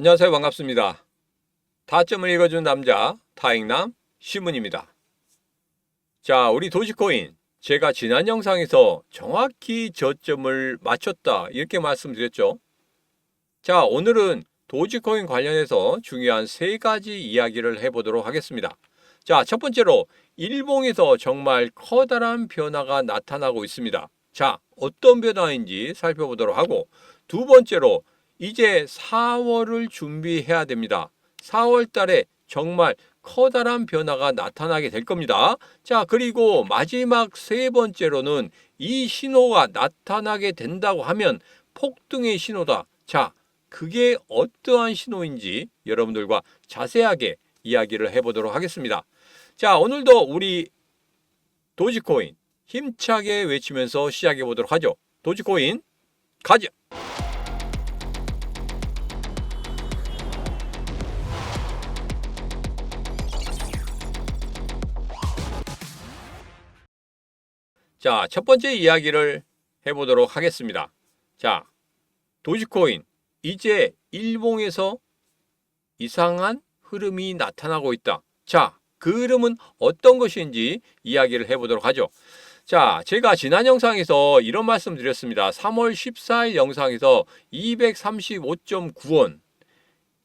안녕하세요. 반갑습니다. 타점을 읽어준 남자 타익남 시문입니다. 자, 우리 도지코인 제가 지난 영상에서 정확히 저점을 맞췄다 이렇게 말씀드렸죠. 자, 오늘은 도지코인 관련해서 중요한 세 가지 이야기를 해보도록 하겠습니다. 자, 첫 번째로 일봉에서 정말 커다란 변화가 나타나고 있습니다. 자, 어떤 변화인지 살펴보도록 하고 두 번째로 이제 4월을 준비해야 됩니다. 4월 달에 정말 커다란 변화가 나타나게 될 겁니다. 자, 그리고 마지막 세 번째로는 이 신호가 나타나게 된다고 하면 폭등의 신호다. 자, 그게 어떠한 신호인지 여러분들과 자세하게 이야기를 해보도록 하겠습니다. 자, 오늘도 우리 도지코인 힘차게 외치면서 시작해 보도록 하죠. 도지코인 가자! 자, 첫 번째 이야기를 해보도록 하겠습니다. 자, 도지코인 이제 일봉에서 이상한 흐름이 나타나고 있다. 자, 그 흐름은 어떤 것인지 이야기를 해보도록 하죠. 자, 제가 지난 영상에서 이런 말씀 드렸습니다. 3월 14일 영상에서 235.9원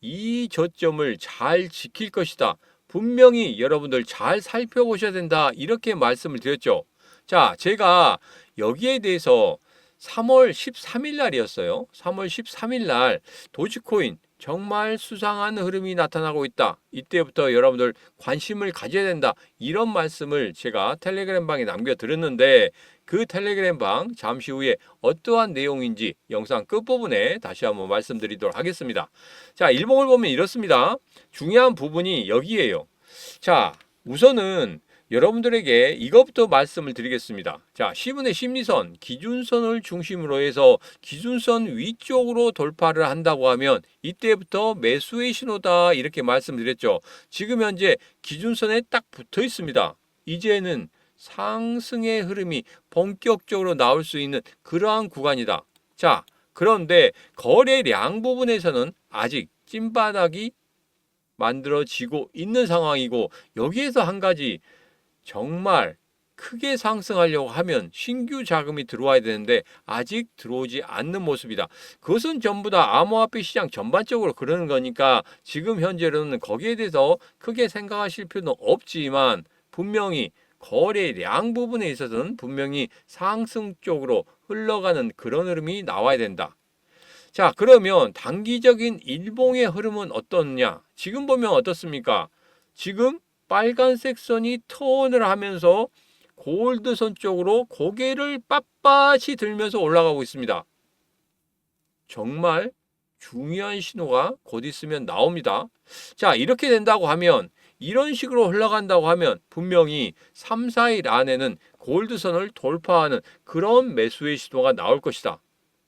이 저점을 잘 지킬 것이다. 분명히 여러분들 잘 살펴보셔야 된다. 이렇게 말씀을 드렸죠. 자, 제가 여기에 대해서 3월 13일 날이었어요. 3월 13일 날 도지코인 정말 수상한 흐름이 나타나고 있다. 이때부터 여러분들 관심을 가져야 된다. 이런 말씀을 제가 텔레그램 방에 남겨드렸는데 그 텔레그램 방 잠시 후에 어떠한 내용인지 영상 끝부분에 다시 한번 말씀드리도록 하겠습니다. 자, 일봉을 보면 이렇습니다. 중요한 부분이 여기에요. 자, 우선은 여러분들에게 이것부터 말씀을 드리겠습니다. 자, 시분의 심리선, 기준선을 중심으로 해서 기준선 위쪽으로 돌파를 한다고 하면 이때부터 매수의 신호다 이렇게 말씀드렸죠. 지금 현재 기준선에 딱 붙어 있습니다. 이제는 상승의 흐름이 본격적으로 나올 수 있는 그러한 구간이다. 자, 그런데 거래량 부분에서는 아직 찐바닥이 만들어지고 있는 상황이고 여기에서 한 가지 정말 크게 상승하려고 하면 신규 자금이 들어와야 되는데 아직 들어오지 않는 모습이다. 그것은 전부 다 암호화폐 시장 전반적으로 그러는 거니까 지금 현재로는 거기에 대해서 크게 생각하실 필요는 없지만 분명히 거래량 부분에 있어서는 분명히 상승 쪽으로 흘러가는 그런 흐름이 나와야 된다. 자, 그러면 단기적인 일봉의 흐름은 어떻냐? 지금 보면 어떻습니까? 지금 빨간색 선이 턴을 하면서 골드 선 쪽으로 고개를 빳빳이 들면서 올라가고 있습니다. 정말 중요한 신호가 곧 있으면 나옵니다. 자, 이렇게 된다고 하면 이런 식으로 흘러간다고 하면 분명히 3, 4일 안에는 골드선을 돌파하는 그런 매수의 신호가 나올 것이다.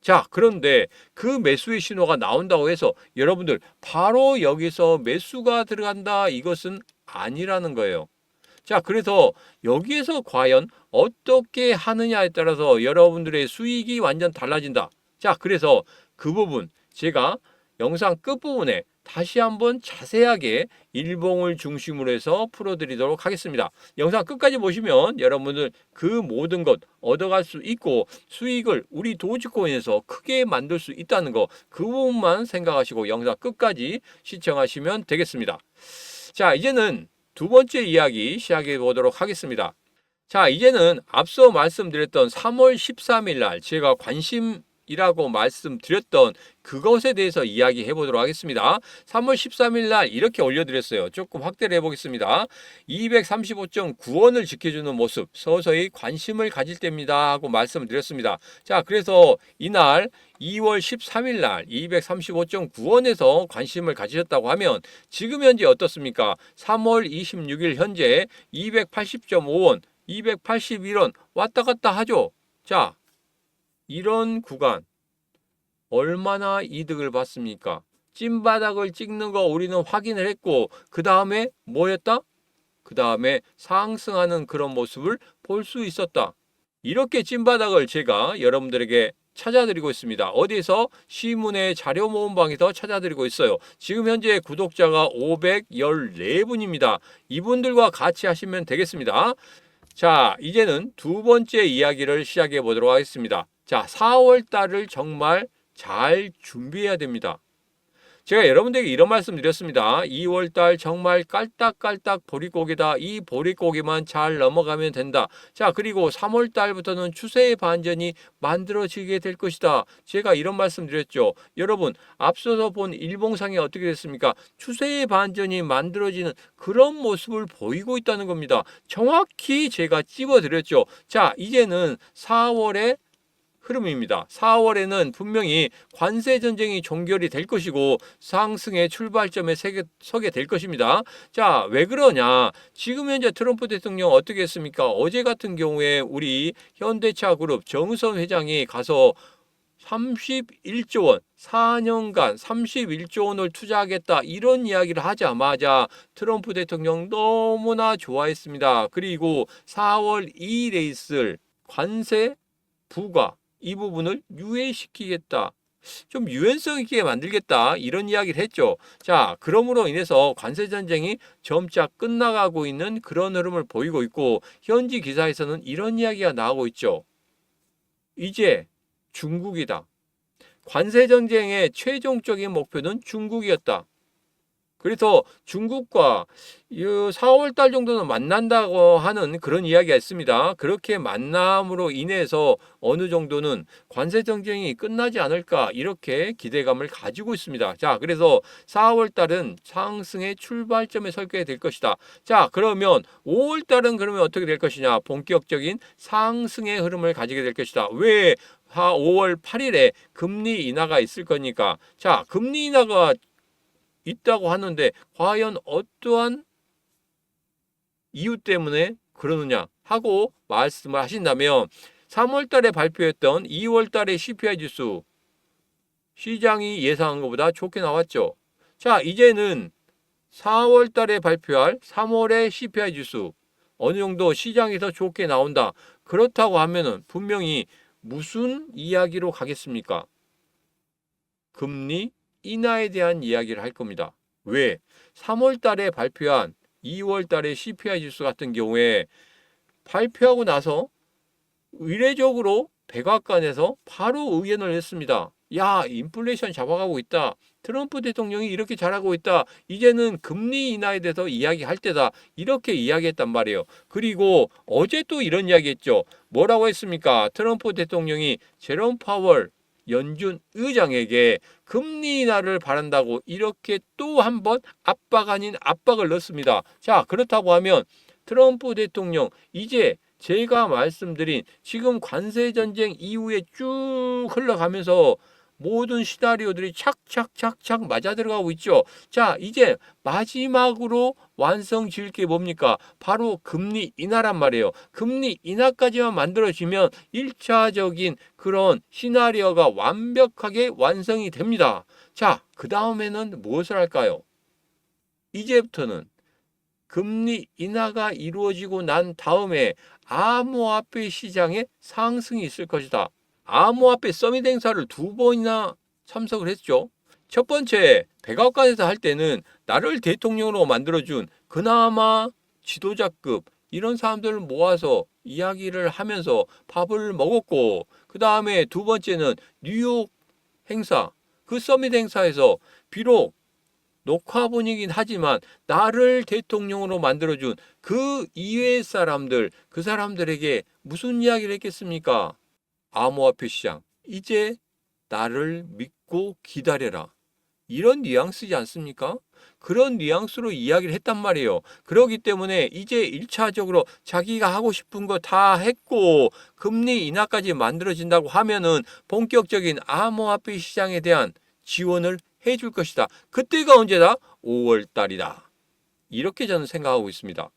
자, 그런데 그 매수의 신호가 나온다고 해서 여러분들 바로 여기서 매수가 들어간다 이것은 아니라는 거예요. 자, 그래서 여기에서 과연 어떻게 하느냐에 따라서 여러분들의 수익이 완전 달라진다. 자, 그래서 그 부분 제가 영상 끝부분에 다시 한번 자세하게 일봉을 중심으로 해서 풀어드리도록 하겠습니다. 영상 끝까지 보시면 여러분들 그 모든 것 얻어갈 수 있고 수익을 우리 도지코인에서 크게 만들 수 있다는 거 그 부분만 생각하시고 영상 끝까지 시청하시면 되겠습니다. 자, 이제는 두 번째 이야기 시작해 보도록 하겠습니다. 자, 이제는 앞서 말씀드렸던 3월 13일 날 제가 관심 이라고 말씀드렸던 그것에 대해서 이야기해 보도록 하겠습니다. 3월 13일 날 이렇게 올려드렸어요. 조금 확대를 해보겠습니다. 235.9원을 지켜주는 모습 서서히 관심을 가질 때입니다 하고 말씀을 드렸습니다. 자, 그래서 이날 2월 13일 날 235.9원에서 관심을 가지셨다고 하면 지금 현재 어떻습니까? 3월 26일 현재 280.5원, 281원 왔다 갔다 하죠. 자, 이런 구간 얼마나 이득을 받습니까? 찐바닥을 찍는 거 우리는 확인을 했고 그 다음에 뭐였다? 그 다음에 상승하는 그런 모습을 볼 수 있었다. 이렇게 찐바닥을 제가 여러분들에게 찾아드리고 있습니다. 어디서 시문의 자료 모음방에서 찾아드리고 있어요. 지금 현재 구독자가 514분입니다. 이분들과 같이 하시면 되겠습니다. 자, 이제는 두 번째 이야기를 시작해 보도록 하겠습니다. 자, 4월 달을 정말 잘 준비해야 됩니다. 제가 여러분들에게 이런 말씀 드렸습니다. 2월 달 정말 깔딱깔딱 보릿고기다. 이 보릿고기만 잘 넘어가면 된다. 자, 그리고 3월 달부터는 추세의 반전이 만들어지게 될 것이다. 제가 이런 말씀 드렸죠. 여러분, 앞서서 본 일봉상이 어떻게 됐습니까? 추세의 반전이 만들어지는 그런 모습을 보이고 있다는 겁니다. 정확히 제가 찝어 드렸죠. 자, 이제는 4월에 흐름입니다. 4월에는 분명히 관세 전쟁이 종결이 될 것이고 상승의 출발점에 서게 될 것입니다. 자, 왜 그러냐? 지금 현재 트럼프 대통령 어떻게 했습니까? 어제 같은 경우에 우리 현대차 그룹 정선 회장이 가서 31조 원, 4년간 31조 원을 투자하겠다. 이런 이야기를 하자마자 트럼프 대통령 너무나 좋아했습니다. 그리고 4월 2일에 있을 관세 부과 이 부분을 유예시키겠다. 좀 유연성 있게 만들겠다. 이런 이야기를 했죠. 자, 그러므로 인해서 관세 전쟁이 점차 끝나가고 있는 그런 흐름을 보이고 있고 현지 기사에서는 이런 이야기가 나오고 있죠. 이제 중국이다. 관세 전쟁의 최종적인 목표는 중국이었다. 그래서 중국과 4월 달 정도는 만난다고 하는 그런 이야기가 있습니다. 그렇게 만남으로 인해서 어느 정도는 관세 전쟁이 끝나지 않을까 이렇게 기대감을 가지고 있습니다. 자, 그래서 4월 달은 상승의 출발점에 설게 될 것이다. 자, 그러면 5월 달은 그러면 어떻게 될 것이냐? 본격적인 상승의 흐름을 가지게 될 것이다. 왜 5월 8일에 금리 인하가 있을 거니까? 자, 금리 인하가 있다고 하는데 과연 어떠한 이유 때문에 그러느냐 하고 말씀을 하신다면 3월 달에 발표했던 2월 달의 CPI 지수 시장이 예상한 것보다 좋게 나왔죠. 자, 이제는 4월 달에 발표할 3월의 CPI 지수 어느 정도 시장에서 좋게 나온다. 그렇다고 하면은 분명히 무슨 이야기로 가겠습니까? 금리 인하에 대한 이야기를 할 겁니다. 왜? 3월 달에 발표한 2월 달의 CPI 지수 같은 경우에 발표하고 나서 의례적으로 백악관에서 바로 의견을 냈습니다. 야, 인플레이션 잡아가고 있다. 트럼프 대통령이 이렇게 잘하고 있다. 이제는 금리 인하에 대해서 이야기할 때다. 이렇게 이야기했단 말이에요. 그리고 어제 또 이런 이야기 했죠. 뭐라고 했습니까? 트럼프 대통령이 제롬 파월 연준 의장에게 금리 인하를 바란다고 이렇게 또 한 번 압박 아닌 압박을 넣습니다. 자, 그렇다고 하면 트럼프 대통령 이제 제가 말씀드린 지금 관세 전쟁 이후에 쭉 흘러가면서 모든 시나리오들이 착착착착 맞아 들어가고 있죠. 자, 이제 마지막으로 완성 지을 게 뭡니까? 바로 금리 인하란 말이에요. 금리 인하까지만 만들어지면 1차적인 그런 시나리오가 완벽하게 완성이 됩니다. 자, 그 다음에는 무엇을 할까요? 이제부터는 금리 인하가 이루어지고 난 다음에 암호화폐 시장에 상승이 있을 것이다. 암호화폐 서밋 행사를 두 번이나 참석을 했죠. 첫 번째, 백악관에서 할 때는 나를 대통령으로 만들어준 그나마 지도자급 이런 사람들을 모아서 이야기를 하면서 밥을 먹었고, 그 다음에 두 번째는 뉴욕 행사, 그 서밋 행사에서 비록 녹화본이긴 하지만 나를 대통령으로 만들어준 그 이외의 사람들, 그 사람들에게 무슨 이야기를 했겠습니까? 암호화폐 시장, 이제 나를 믿고 기다려라. 이런 뉘앙스지 않습니까? 그런 뉘앙스로 이야기를 했단 말이에요. 그러기 때문에 이제 1차적으로 자기가 하고 싶은 거 다 했고 금리 인하까지 만들어진다고 하면은 본격적인 암호화폐 시장에 대한 지원을 해줄 것이다. 그때가 언제다? 5월 달이다. 이렇게 저는 생각하고 있습니다.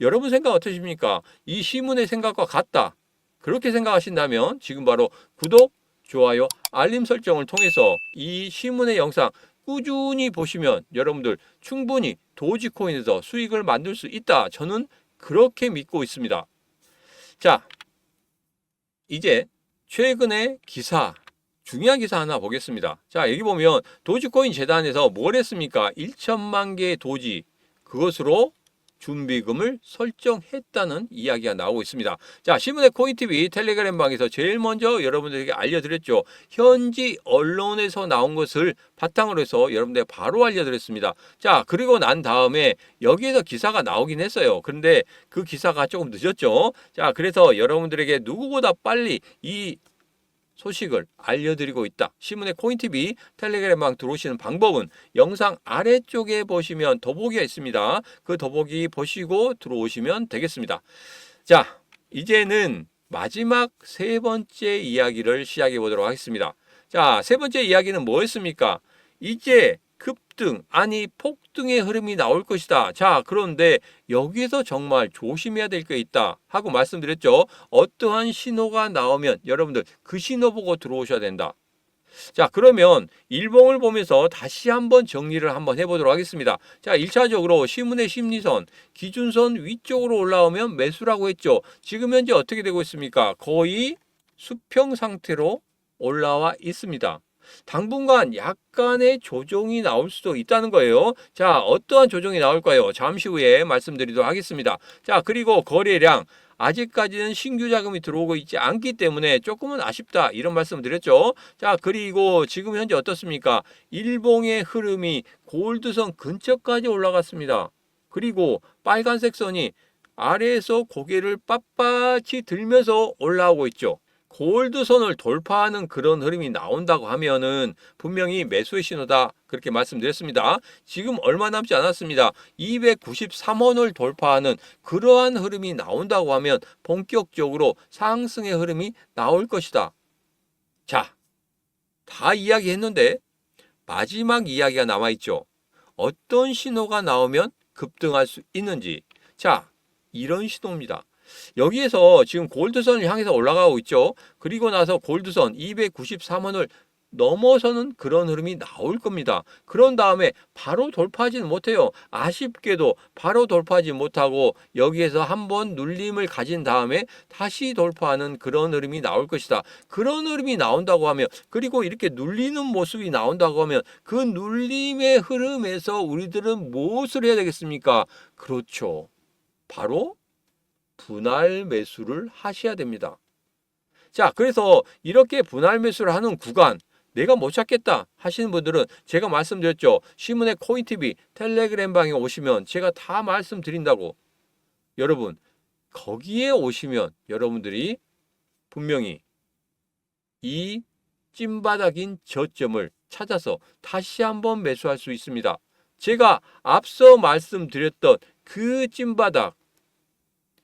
여러분 생각 어떠십니까? 이 시문의 생각과 같다. 그렇게 생각하신다면 지금 바로 구독, 좋아요, 알림 설정을 통해서 이 시문의 영상 꾸준히 보시면 여러분들 충분히 도지코인에서 수익을 만들 수 있다. 저는 그렇게 믿고 있습니다. 자, 이제 최근에 기사 중요한 기사 하나 보겠습니다. 자, 여기 보면 도지코인 재단에서 뭘 했습니까? 1천만 개의 도지 그것으로 준비금을 설정했다는 이야기가 나오고 있습니다. 자, 신문의 코인TV 텔레그램 방에서 제일 먼저 여러분들에게 알려드렸죠. 현지 언론에서 나온 것을 바탕으로 해서 여러분들 바로 알려드렸습니다. 자, 그리고 난 다음에 여기에서 기사가 나오긴 했어요. 그런데 그 기사가 조금 늦었죠. 자, 그래서 여러분들에게 누구보다 빨리 이 소식을 알려드리고 있다. 신문의 코인TV 텔레그램방 들어오시는 방법은 영상 아래쪽에 보시면 더보기가 있습니다. 그 더보기 보시고 들어오시면 되겠습니다. 자, 이제는 마지막 세 번째 이야기를 시작해 보도록 하겠습니다. 자, 세 번째 이야기는 뭐였습니까? 이제 급등, 아니 폭등의 흐름이 나올 것이다. 자, 그런데 여기에서 정말 조심해야 될 게 있다 하고 말씀드렸죠. 어떠한 신호가 나오면 여러분들 그 신호 보고 들어오셔야 된다. 자, 그러면 일봉을 보면서 다시 한번 정리를 한번 해보도록 하겠습니다. 자, 1차적으로 신문의 심리선, 기준선 위쪽으로 올라오면 매수라고 했죠. 지금 현재 어떻게 되고 있습니까? 거의 수평 상태로 올라와 있습니다. 당분간 약간의 조정이 나올 수도 있다는 거예요. 자, 어떠한 조정이 나올까요? 잠시 후에 말씀드리도록 하겠습니다. 자, 그리고 거래량. 아직까지는 신규 자금이 들어오고 있지 않기 때문에 조금은 아쉽다 이런 말씀 드렸죠. 자 그리고 지금 현재 어떻습니까? 일봉의 흐름이 골드선 근처까지 올라갔습니다. 그리고 빨간색 선이 아래에서 고개를 빳빳이 들면서 올라오고 있죠. 골드선을 돌파하는 그런 흐름이 나온다고 하면은 분명히 매수의 신호다 그렇게 말씀드렸습니다. 지금 얼마 남지 않았습니다. 293원을 돌파하는 그러한 흐름이 나온다고 하면 본격적으로 상승의 흐름이 나올 것이다. 자, 다 이야기했는데 마지막 이야기가 남아 있죠. 어떤 신호가 나오면 급등할 수 있는지. 자, 이런 신호입니다. 여기에서 지금 골드선을 향해서 올라가고 있죠. 그리고 나서 골드선 293원을 넘어서는 그런 흐름이 나올 겁니다. 그런 다음에 바로 돌파하지는 못해요. 아쉽게도 바로 돌파하지 못하고 여기에서 한번 눌림을 가진 다음에 다시 돌파하는 그런 흐름이 나올 것이다. 그런 흐름이 나온다고 하면 그리고 이렇게 눌리는 모습이 나온다고 하면 그 눌림의 흐름에서 우리들은 무엇을 해야 되겠습니까? 그렇죠. 바로 분할 매수를 하셔야 됩니다. 자, 그래서 이렇게 분할 매수를 하는 구간 내가 못 찾겠다 하시는 분들은 제가 말씀드렸죠. 신문의 코인TV 텔레그램 방에 오시면 제가 다 말씀드린다고. 여러분, 거기에 오시면 여러분들이 분명히 이 찐바닥인 저점을 찾아서 다시 한번 매수할 수 있습니다. 제가 앞서 말씀드렸던 그 찐바닥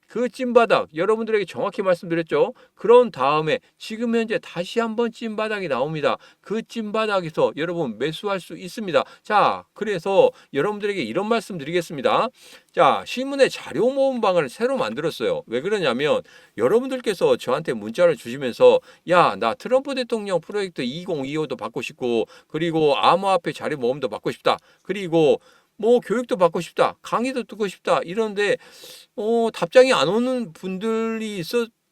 그 찐바닥 여러분들에게 정확히 말씀드렸죠. 그런 다음에 지금 현재 다시 한번 찐바닥이 나옵니다. 그 찐바닥에서 여러분 매수할 수 있습니다. 자, 그래서 여러분들에게 이런 말씀 드리겠습니다. 자, 신문의 자료 모음 방을 새로 만들었어요. 왜 그러냐면 여러분들께서 저한테 문자를 주시면서 야, 나 트럼프 대통령 프로젝트 2025도 받고 싶고 그리고 암호화폐 자료 모음도 받고 싶다. 그리고 뭐 교육도 받고 싶다, 강의도 듣고 싶다 이런데 어, 답장이 안 오는 분들이 있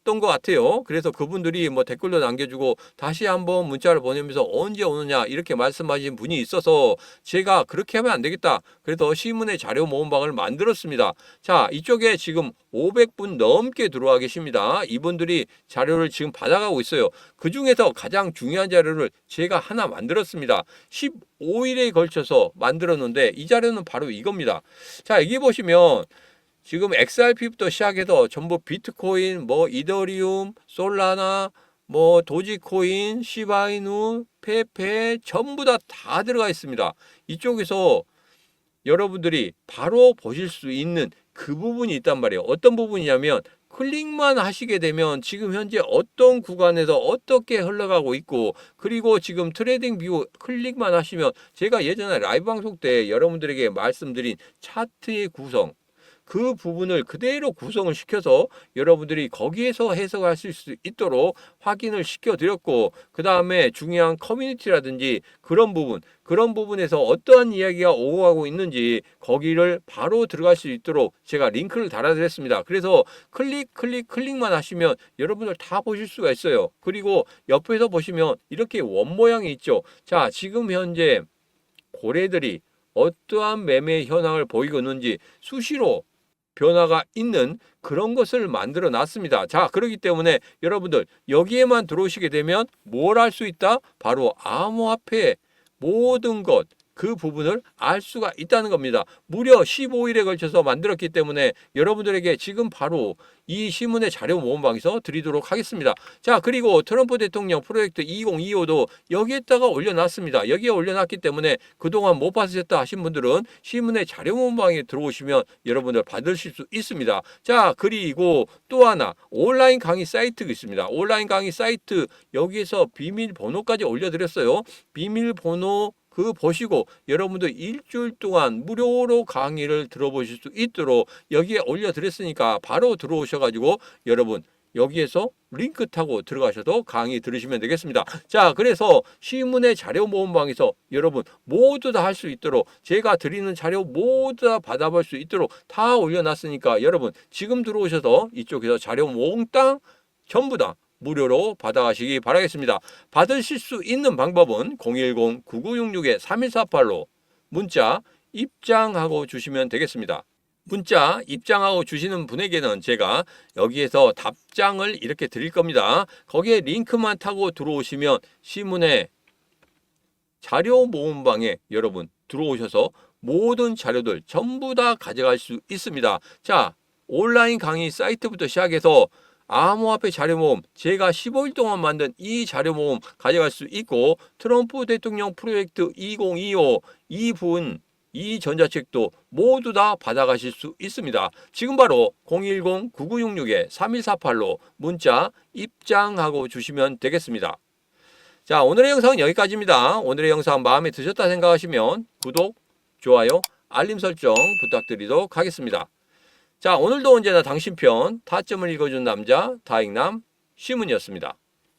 었. 것 같아요. 그래서 그분들이 뭐 댓글도 남겨주고 다시 한번 문자를 보내면서 언제 오느냐 이렇게 말씀하신 분이 있어서 제가 그렇게 하면 안 되겠다. 그래서 신문의 자료 모음방을 만들었습니다. 자, 이쪽에 지금 500분 넘게 들어와 계십니다. 이분들이 자료를 지금 받아가고 있어요. 그 중에서 가장 중요한 자료를 제가 하나 만들었습니다. 15일에 걸쳐서 만들었는데 이 자료는 바로 이겁니다. 자, 여기 보시면 지금 XRP부터 시작해서 전부 비트코인, 뭐 이더리움, 솔라나, 뭐 도지코인, 시바이누, 페페 전부 다다 들어가 있습니다. 이쪽에서 여러분들이 바로 보실 수 있는 그 부분이 있단 말이에요. 어떤 부분이냐면 클릭만 하시게 되면 지금 현재 어떤 구간에서 어떻게 흘러가고 있고 그리고 지금 트레이딩 뷰 클릭만 하시면 제가 예전에 라이브 방송 때 여러분들에게 말씀드린 차트의 구성 그 부분을 그대로 구성을 시켜서 여러분들이 거기에서 해석하실 수 있도록 확인을 시켜드렸고 그 다음에 중요한 커뮤니티라든지 그런 부분 그런 부분에서 어떠한 이야기가 오고 가고 있는지 거기를 바로 들어갈 수 있도록 제가 링크를 달아드렸습니다. 그래서 클릭 클릭 클릭만 하시면 여러분들 다 보실 수가 있어요. 그리고 옆에서 보시면 이렇게 원 모양이 있죠. 자 지금 현재 고래들이 어떠한 매매 현황을 보이고 있는지 수시로 변화가 있는 그런 것을 만들어 놨습니다. 자, 그렇기 때문에 여러분들 여기에만 들어오시게 되면 뭘 할 수 있다? 바로 암호화폐 모든 것 그 부분을 알 수가 있다는 겁니다. 무려 15일에 걸쳐서 만들었기 때문에 여러분들에게 지금 바로 이 신문의 자료 모음방에서 드리도록 하겠습니다. 자, 그리고 트럼프 대통령 프로젝트 2025도 여기에다가 올려놨습니다. 여기에 올려놨기 때문에 그동안 못 받으셨다 하신 분들은 신문의 자료 모음방에 들어오시면 여러분들 받으실 수 있습니다. 자, 그리고 또 하나 온라인 강의 사이트가 있습니다. 온라인 강의 사이트 여기에서 비밀번호까지 올려드렸어요. 비밀번호 그 보시고 여러분들 일주일 동안 무료로 강의를 들어보실 수 있도록 여기에 올려드렸으니까 바로 들어오셔가지고 여러분 여기에서 링크 타고 들어가셔도 강의 들으시면 되겠습니다. 자, 그래서 시문의 자료 모음방에서 여러분 모두 다 할 수 있도록 제가 드리는 자료 모두 다 받아볼 수 있도록 다 올려놨으니까 여러분 지금 들어오셔서 이쪽에서 자료 몽땅 전부 다 무료로 받아가시기 바라겠습니다. 받으실 수 있는 방법은 010-9966-3148로 문자 입장하고 주시면 되겠습니다. 문자 입장하고 주시는 분에게는 제가 여기에서 답장을 이렇게 드릴 겁니다. 거기에 링크만 타고 들어오시면 시문의 자료 모음방에 여러분 들어오셔서 모든 자료들 전부 다 가져갈 수 있습니다. 자, 온라인 강의 사이트부터 시작해서 암호화폐 자료 모음 제가 15일 동안 만든 이 자료 모음 가져갈 수 있고 트럼프 대통령 프로젝트 2025이 부분 이 전자책도 모두 다 받아가실 수 있습니다. 지금 바로 010-9966-3148로 문자 입장하고 주시면 되겠습니다. 자, 오늘의 영상은 여기까지입니다. 오늘의 영상 마음에 드셨다 생각하시면 구독, 좋아요, 알림 설정 부탁드리도록 하겠습니다. 자, 오늘도 언제나 당신 편 타점을 읽어준 남자 다익남 시문이었습니다.